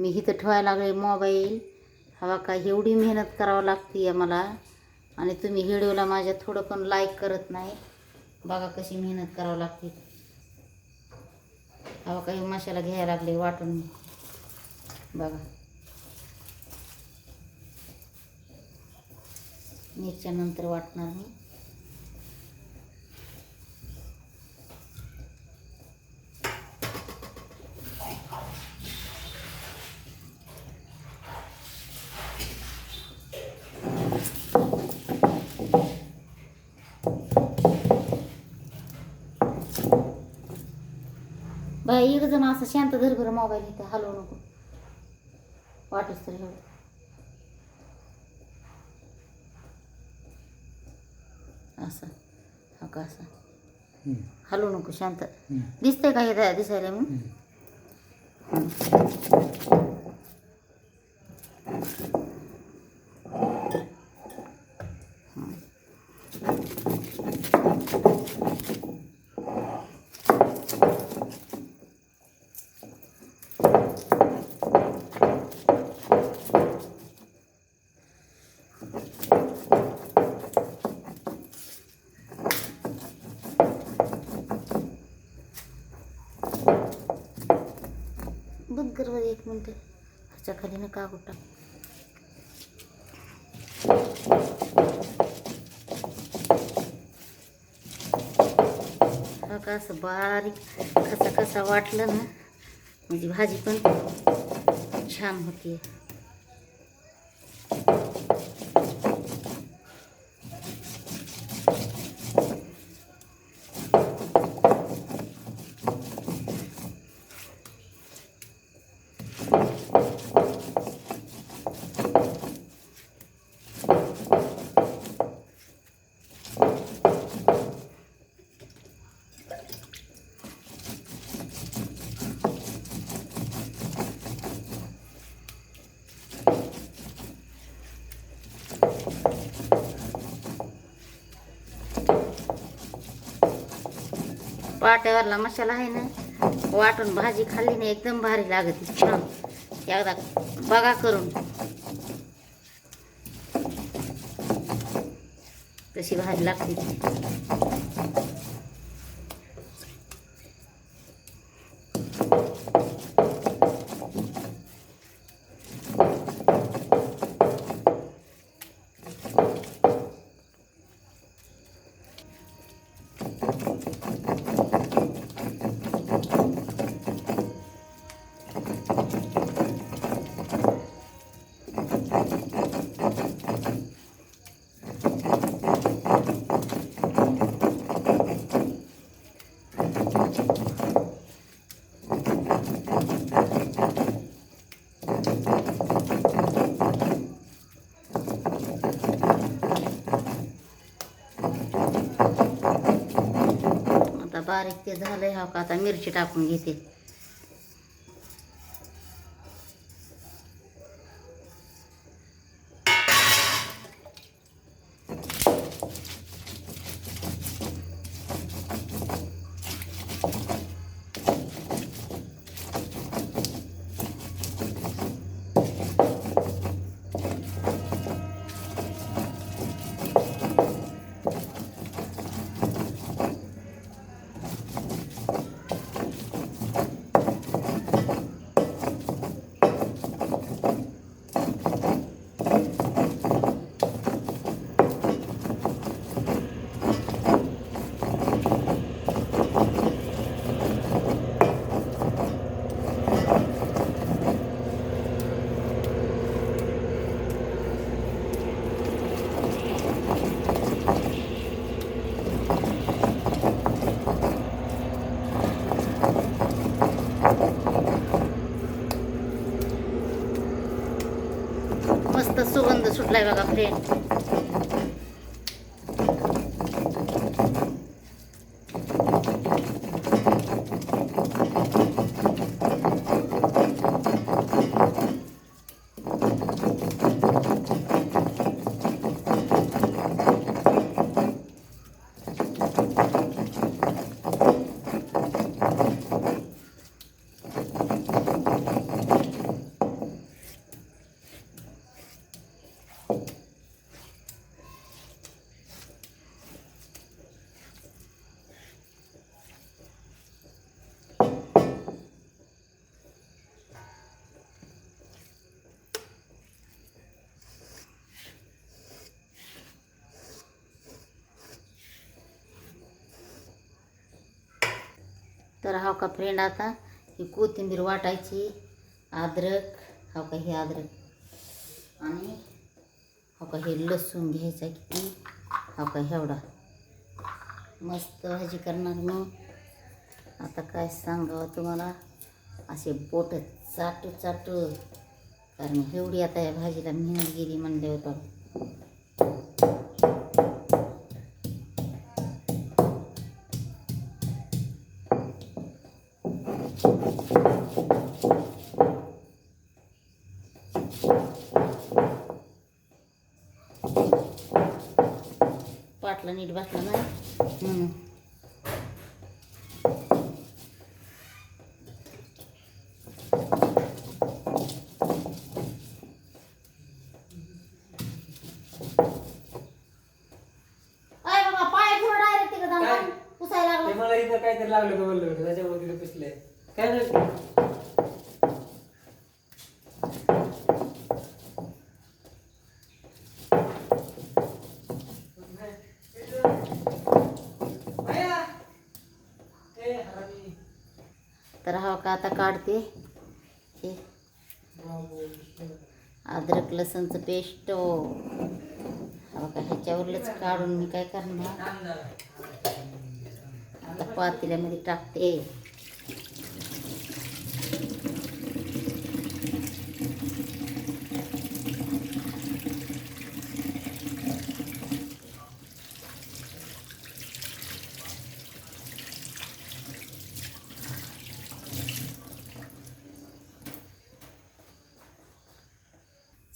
मी इथं ठेवायला लागले मोबाईल हवा काय एवढी मेहनत करावं लागते आहे मला आणि तुम्ही व्हिडिओला माझ्या थोडं पण लाईक करत नाही. बघा कशी मेहनत करावं लागते. हवा काही मशाला घ्यायला लागले वाटून. मी बघा मिरच्यानंतर वाटणार मी एक जण असं शांत धर बरं मोबाईल इथं हलवू नको. वाटच तरी एवढं. असं हा का असं. हलवू नको शांत. दिसतंय का हे दिसायला मग? बंद कर बरं एक मिनटं. ह्याच्या खाली ना का कुठं हा का असं बारीक कसा कसा वाटलं ना म्हणजे भाजी पण छान होती. पाट्यावरला मसाला आहे ना वाटून भाजी खाल्ली ना एकदम भारी लागते छान. एकदा बघा करून. कशी भाजी लागते बारीक ते झालंय हा का आता मिरची टाकून घेते. ุดเลยว่ะกับเพลง तर हा का फ्रेंड आता ही कोथिंबीर वाटायची अद्रक हा का हे अद्रक. आणि हा का हे लसूण घ्यायचा किती हा का एवढा. मस्त भाजी करणार मग आता काय सांगावं तुम्हाला? असे बोट चाटू चाटू कारण एवढी आता या भाजीला मेहनत गेली म्हणले होतं నిర్వాహణ काढते. हे. अद्रक लसणचं पेस्ट हो. बघा का ह्याच्यावरच काढून मी काय करणार? आता पातेल्यामध्ये टाकते.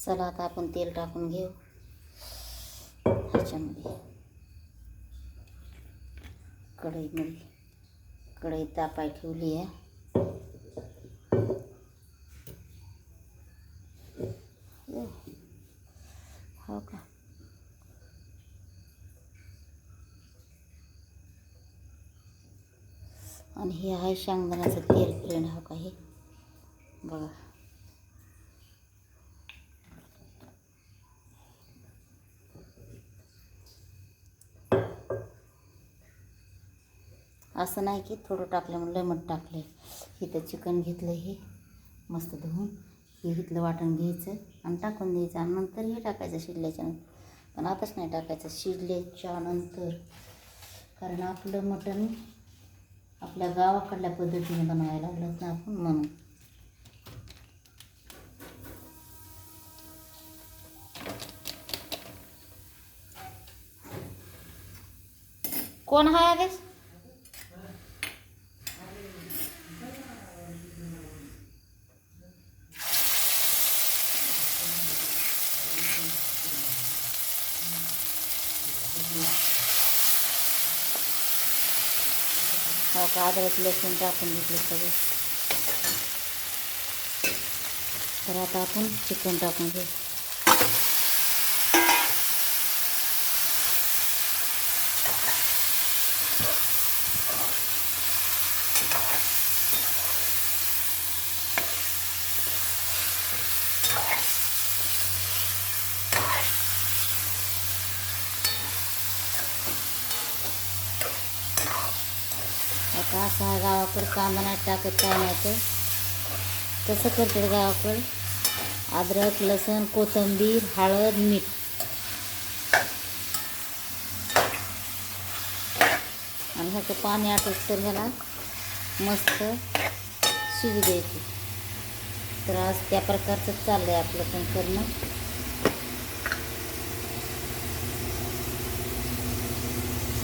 चला आता आपण तेल टाकून घेऊ. ह्याच्यामध्ये. कढईमध्ये कढई तापाय ठेवली आहे. हो का? आणि हे आहे शेंगदाण्याचं तेल फ्रेंड हो का हे? बघा. असं नाही की थोडं टाकलं म्हणून मठ टाकले इथं चिकन घेतलं हे. मस्त धुवून हे इथलं वाटण घ्यायचं आणि टाकून द्यायचं आणि नंतर हे टाकायचं शिजल्याच्या पण आताच नाही टाकायचं शिजल्याच्या नंतर. कारण आपलं मटण आपल्या गावाकडल्या पद्धतीने बनवायला लागलं ना आपण म्हणून. कोण आहे आदेश हो का अद्रक लसूण टाकून घेतलं सगळं. तर आता आपण चिकन टाकून घेऊ. आता असं आहे गावाकडं कामाला टाकत काय नाही तर तसं करतात गावाकडं अद्रक लसूण कोथिंबीर हळद मीठ. आणि ह्याचं पाणी आटत तर ह्याला मस्त शिजू द्यायचं. तर आज त्या प्रकारचं चाललं आहे आपलं पण करणं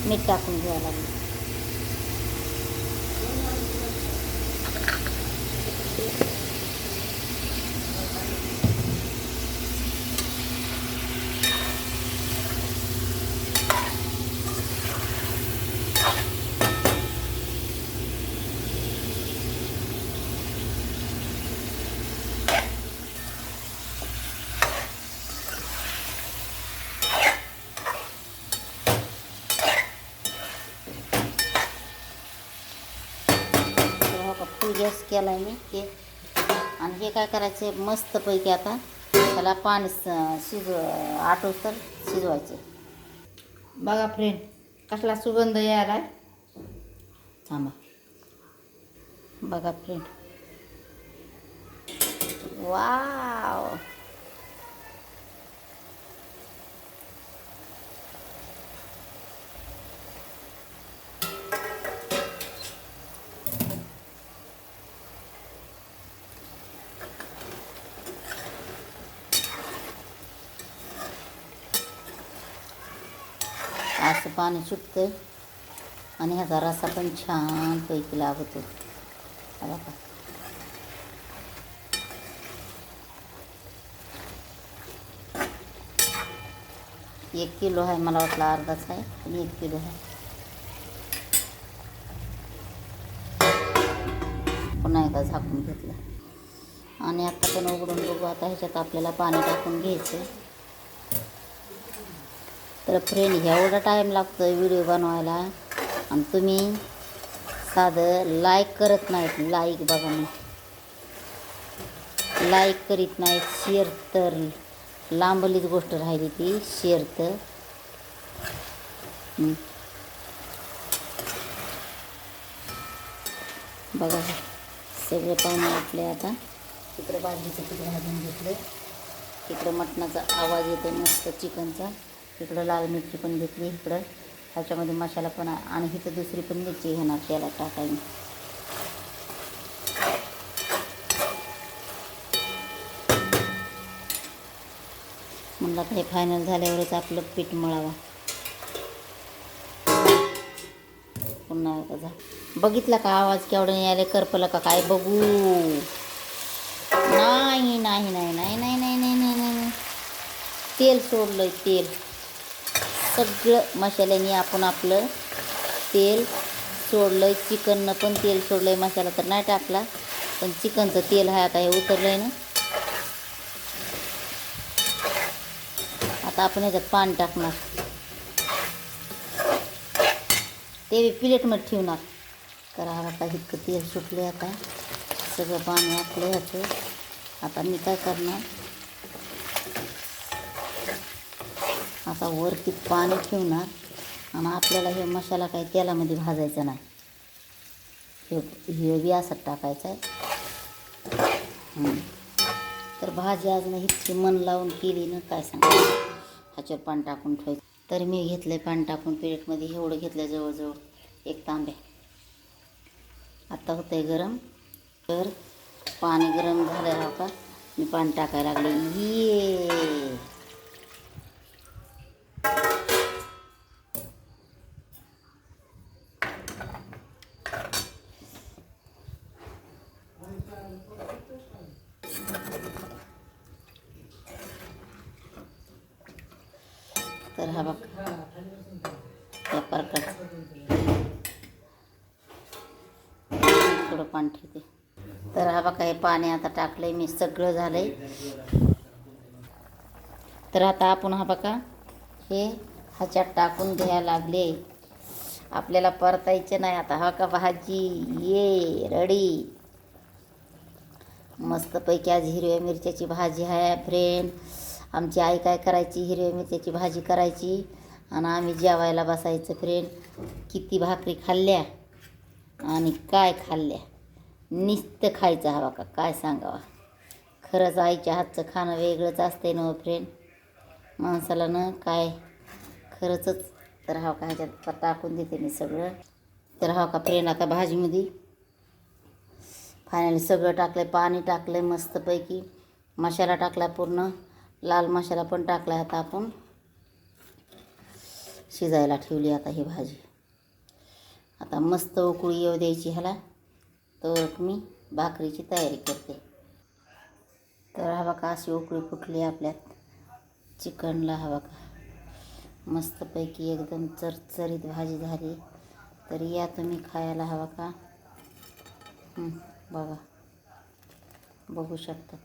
मीठ टाकून घ्यावं लागलं. तर गॅस केला आहे मी हे. आणि हे काय करायचे मस्तपैकी आता त्याला पाणी शिज शिजव आटोस तर शिजवायचे. बघा फ्रेंड कसला सुगंध यायला. थांबा. बघा फ्रेंड वाव! असं पाणी सुटतं आणि ह्याचा रसा पण छानपैकी लागतो हा बघा. एक किलो आहे मला वाटलं अर्धाच आहे पण एक किलो आहे. पुन्हा एकदा झाकून घेतलं. आणि आता पण उघडून बघू आता ह्याच्यात आपल्याला पाणी टाकून घ्यायचं तर फ्रेंड एवढा टाईम लागतो आहे व्हिडिओ बनवायला. आणि तुम्ही साधं लाईक करत नाहीत. लाईक बघा मी. लाईक करीत नाहीत. शेअर तर लांबलीच गोष्ट राहिली ती. शेअर तर. बघा सगळे पाहुणे आपले आता. तिकडं बाजरीचं पीठ भाजून घेतलं तिकडं मटणाचा आवाज येतो मस्त चिकनचा. इकडं लाल मिरची पण घेतली इकडं. ह्याच्यामध्ये मसाला पण आणि इथं दुसरी पण मिरची घेणार त्याला टाकायला. म्हणलं आता हे फायनल झाल्यावरच आपलं पीठ मळावा. पुन्हा एकदा जा. बघितला का आवाज केवढा यायला करपला का काय? बघू. नाही नाही नाही नाही नाही नाही नाही नाही नाही नाही. तेल सोडलं तेल. सगळं मसाल्याने आपण आपलं तेल सोडलं आहे चिकननं पण तेल सोडलं आहे मसाला तर नाही टाकला पण चिकनचं तेल आहे आता हे उतरलं आहे ना. आता आपण ह्याच्यात पाणी टाकणार. ते बी प्लेटमध्ये ठेवणार. करा आता इतकं तेल सुटले आता. सगळं पाणी आपलं ह्याचं. आता मी काय करणार? आता वरती पाणी ठेवणार आणि आपल्याला हे मसाला काही तेलामध्ये भाजायचा नाही. हे हे बी असं टाकायचं आहे. तर भाजी आज नाही इतकी मन लावून केली ना काय सांगा. ह्याच्यावर पाणी टाकून ठेवायचं. तर मी घेतलं आहे पाणी टाकून प्लेटमध्ये एवढं घेतलं जवळजवळ एक तांबे. आत्ता होतं आहे गरम. तर पाणी गरम झालं आहे का मी पाणी टाकायला लागले. ये! तर हा बघ. या प्रकारचं थोडं पाणी ठेवते. तर हा बघा हे पाणी आता टाकलंय मी सगळं झालंय. तर आता आपण हा बघा हे ह्याच्यात टाकून घ्यायला लागले. आपल्याला परतायचे नाही आता. हा का भाजी? ये रडी. मस्तपैकी आज हिरव्या मिरच्याची भाजी आहे फ्रेंड आमची आई काय करायची? हिरव्या मिरच्याची भाजी करायची आणि आम्ही जेवायला बसायचं फ्रेंड किती भाकरी खाल्ल्या आणि काय खाल्ल्या? निस्त खायचं हवा का? काय सांगावा? खरंच आईच्या हातचं खाणं वेगळंच असतंय ना फ्रेंड माणसाला ना काय खरंच तर हा का? ह्याच्यात टाकून देते मी सगळं. तर हा का फ्रेंड आता भाजीमध्ये फायनली सगळं टाकलं आहे पाणी टाकलं आहे मस्तपैकी. मसाला टाकला पूर्ण. लाल मसाला पण टाकला आता आपण. शिजायला ठेवली आता ही भाजी. आता मस्त उकळी येऊ द्यायची ह्याला. तर मी भाकरीची तयारी करते. तर हवा का अशी उकळी फुटली आपल्यात. चिकनला हवा का. मस्तपैकी एकदम चरचरीत भाजी झाली. तर या तुम्ही खायला हवा का? हं, बघा. बघू शकतात.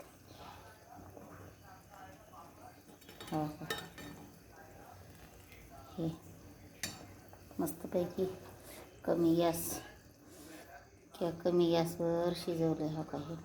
हो का? हे. मस्तपैकी कमी गॅस किंवा कमी गॅसवर शिजवलं आहे हो काही.